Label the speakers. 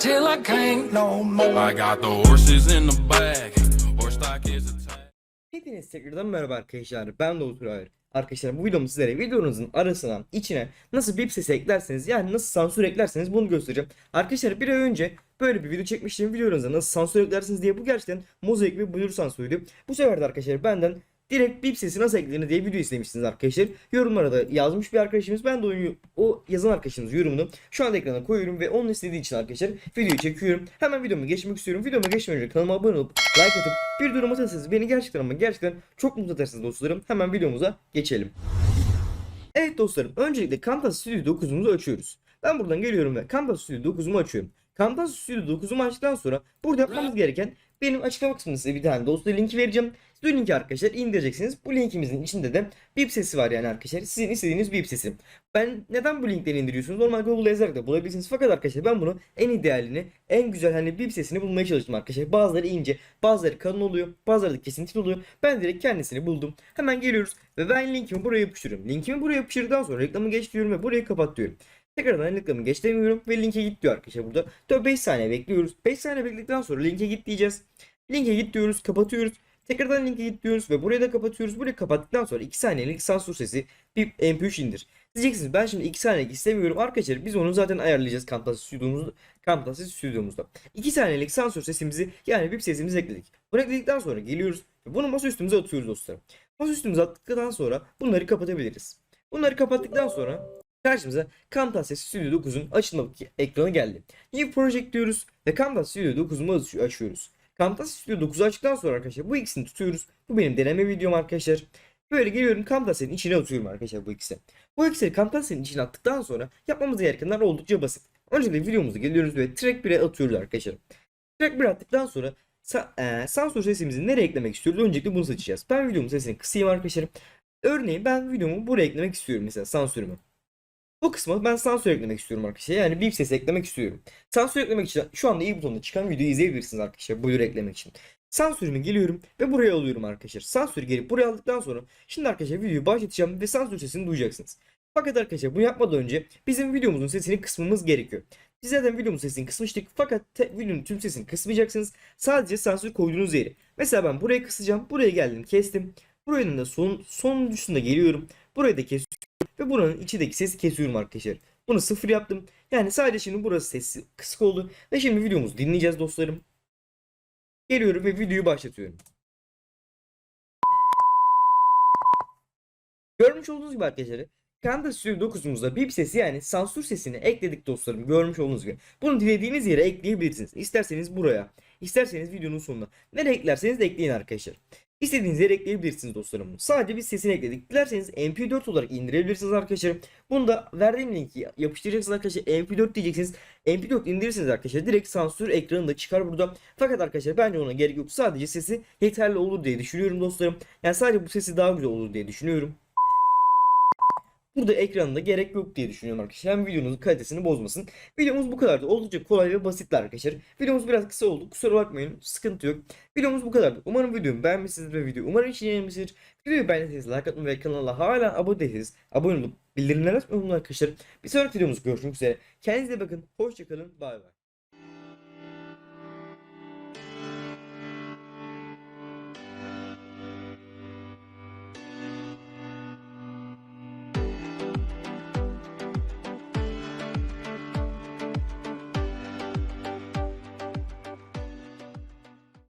Speaker 1: till I can't no more.
Speaker 2: I got the horses in the back. Horse stock is attached.
Speaker 3: Hepiniz tekrardan merhaba arkadaşlar. Ben Doğu Turay. Arkadaşlar bu videomu sizlere videonuzun arasına içine nasıl bip sesi eklerseniz yani nasıl sansür eklerseniz bunu göstereceğim. Arkadaşlar bir ay önce böyle bir video çekmiştim videonuza nasıl sansür eklersiniz diye bu gerçekten mozaik ve blur sansürüydü. Bu sefer de arkadaşlar benden direkt bip sesi nasıl eklenir diye video istemişsiniz arkadaşlar. Yorumlara da yazmış bir arkadaşımız. Ben de o, o yazan arkadaşımız yorumunu şu anda ekrana koyuyorum ve onun istediği için arkadaşlar videoyu çekiyorum. Hemen videomu geçmek istiyorum. Videoma geçmeden önce kanalıma abone olup like atıp bir durum atarsanız beni gerçekten ama gerçekten çok mutlu edersiniz dostlarım. Hemen videomuza geçelim. Evet dostlarım öncelikle Camtasia Studio 9'umuzu açıyoruz. Ben buradan geliyorum ve Camtasia Studio 9'umu açıyorum. Camtasia Studio 9'umu açtıktan sonra burada yapmamız gereken benim açıklama kısmında size bir tane dosya linki vereceğim. Bu linki arkadaşlar indireceksiniz. Bu linkimizin içinde de bip sesi var yani arkadaşlar. Sizin istediğiniz bip sesi. Ben neden bu linkleri indiriyorsunuz? Normal Google yazarak da bulabilirsiniz. Fakat arkadaşlar ben bunu en idealini, en güzel hani bip sesini bulmaya çalıştım arkadaşlar. Bazıları ince, bazıları kalın oluyor, bazıları da kesintili oluyor. Ben direkt kendisini buldum. Hemen geliyoruz ve ben linkimi buraya yapıştırıyorum. Linkimi buraya yapıştırdıktan sonra reklamı geç diyorum ve burayı kapat diyorum. Tekrardan reklamı geç demiyorum ve linke git diyor arkadaşlar burada. 4-5 saniye bekliyoruz. 5 saniye bekledikten sonra linke git diyeceğiz. Linke git diyoruz, kapatıyoruz. Tekrardan linke git diyoruz ve burayı da kapatıyoruz. Burayı kapattıktan sonra 2 saniyelik sansür sesi bir MP3 indir. Diyeceksiniz ben şimdi 2 saniyelik istemiyorum arkadaşlar. Biz onu zaten ayarlayacağız Camtasia stüdyomuzda. Camtasia stüdyomuzda. 2 saniyelik sansür sesimizi yani bip sesimizi ekledik. Bunu ekledikten sonra geliyoruz ve bunu masa üstümüze atıyoruz dostlarım. Masa üstümüze attıktan sonra bunları kapatabiliriz. Bunları kapattıktan sonra karşımıza Camtasia Studio 9'un açılma ekranı geldi. New Project diyoruz ve Camtasia Studio 9'umu açıyoruz. Camtasia Studio 9'u açtıktan sonra arkadaşlar bu ikisini tutuyoruz. Bu benim deneme videom arkadaşlar. Böyle geliyorum Camtasia'nın içine atıyorum arkadaşlar bu ikisi. Bu ikisini Camtasia'nın içine attıktan sonra yapmamız gerekenler oldukça basit. Öncelikle videomuzu geliyoruz ve track 1'e atıyoruz arkadaşlar. Track 1'e attıktan sonra sa e, sansür sesimizi nereye eklemek istiyoruz? Öncelikle bunu seçeceğiz. Ben videomun sesini kısayım arkadaşlar. Örneğin ben videomu buraya eklemek istiyorum mesela sansürümü. Bu kısma ben sansür eklemek istiyorum arkadaşlar. Yani bip sesi eklemek istiyorum. Sansür eklemek için şu anda iyi butonda çıkan videoyu izleyebilirsiniz arkadaşlar. Blur eklemek için. Sansürümü geliyorum ve buraya alıyorum arkadaşlar. Sansür gelip buraya aldıktan sonra şimdi arkadaşlar videoyu başlatacağım ve sansür sesini duyacaksınız. Fakat arkadaşlar bunu yapmadan önce bizim videomuzun sesini kısmamız gerekiyor. Biz zaten videomuzun sesini kısmıştık fakat videonun tüm sesini kısmayacaksınız. Sadece sansür koyduğunuz yeri. Mesela ben buraya kısacağım. Buraya geldim kestim. Buranın da son, sonuncusunda geliyorum. Burayı da kesiyorum. Ve buranın içindeki sesi kesiyorum arkadaşlar. Bunu sıfır yaptım. Yani sadece şimdi burası sesi kısık oldu. Ve şimdi videomuzu dinleyeceğiz dostlarım. Geliyorum ve videoyu başlatıyorum. Görmüş olduğunuz gibi arkadaşlar. Camtasia Studio 9'umuzda bip sesi yani sansür sesini ekledik dostlarım. Görmüş olduğunuz gibi. Bunu dilediğiniz yere ekleyebilirsiniz. İsterseniz buraya, isterseniz videonun sonuna. Nereye eklerseniz de ekleyin arkadaşlar. İstediğiniz yere ekleyebilirsiniz dostlarım. Sadece biz sesini ekledik. Dilerseniz MP4 olarak indirebilirsiniz arkadaşlar. Bunu da verdiğim linki yapıştıracaksınız arkadaşlar. MP4 diyeceksiniz. MP4 indirirsiniz arkadaşlar. Direkt sansür ekranında çıkar burada. Fakat arkadaşlar bence ona gerek yok. Sadece sesi yeterli olur diye düşünüyorum dostlarım. Yani sadece bu sesi daha güzel olur diye düşünüyorum. Burada ekranında gerek yok diye düşünüyorum arkadaşlar. Hem videonuzun kalitesini bozmasın. Videomuz bu kadardı. Oldukça kolay ve basitler arkadaşlar. Videomuz biraz kısa oldu. Kusura bakmayın. Sıkıntı yok. Videomuz bu kadardı. Umarım videomu beğenmişsiniz ve video umarım işine yaramışsınız. Videoyu beğendiyseniz like atmayı ve kanala hala abone değilseniz abone olup bildirimleri açmayı unutmayın arkadaşlar. Bir sonraki videomuzda görüşmek üzere. Kendinize bakın. Hoşçakalın. Bay bay.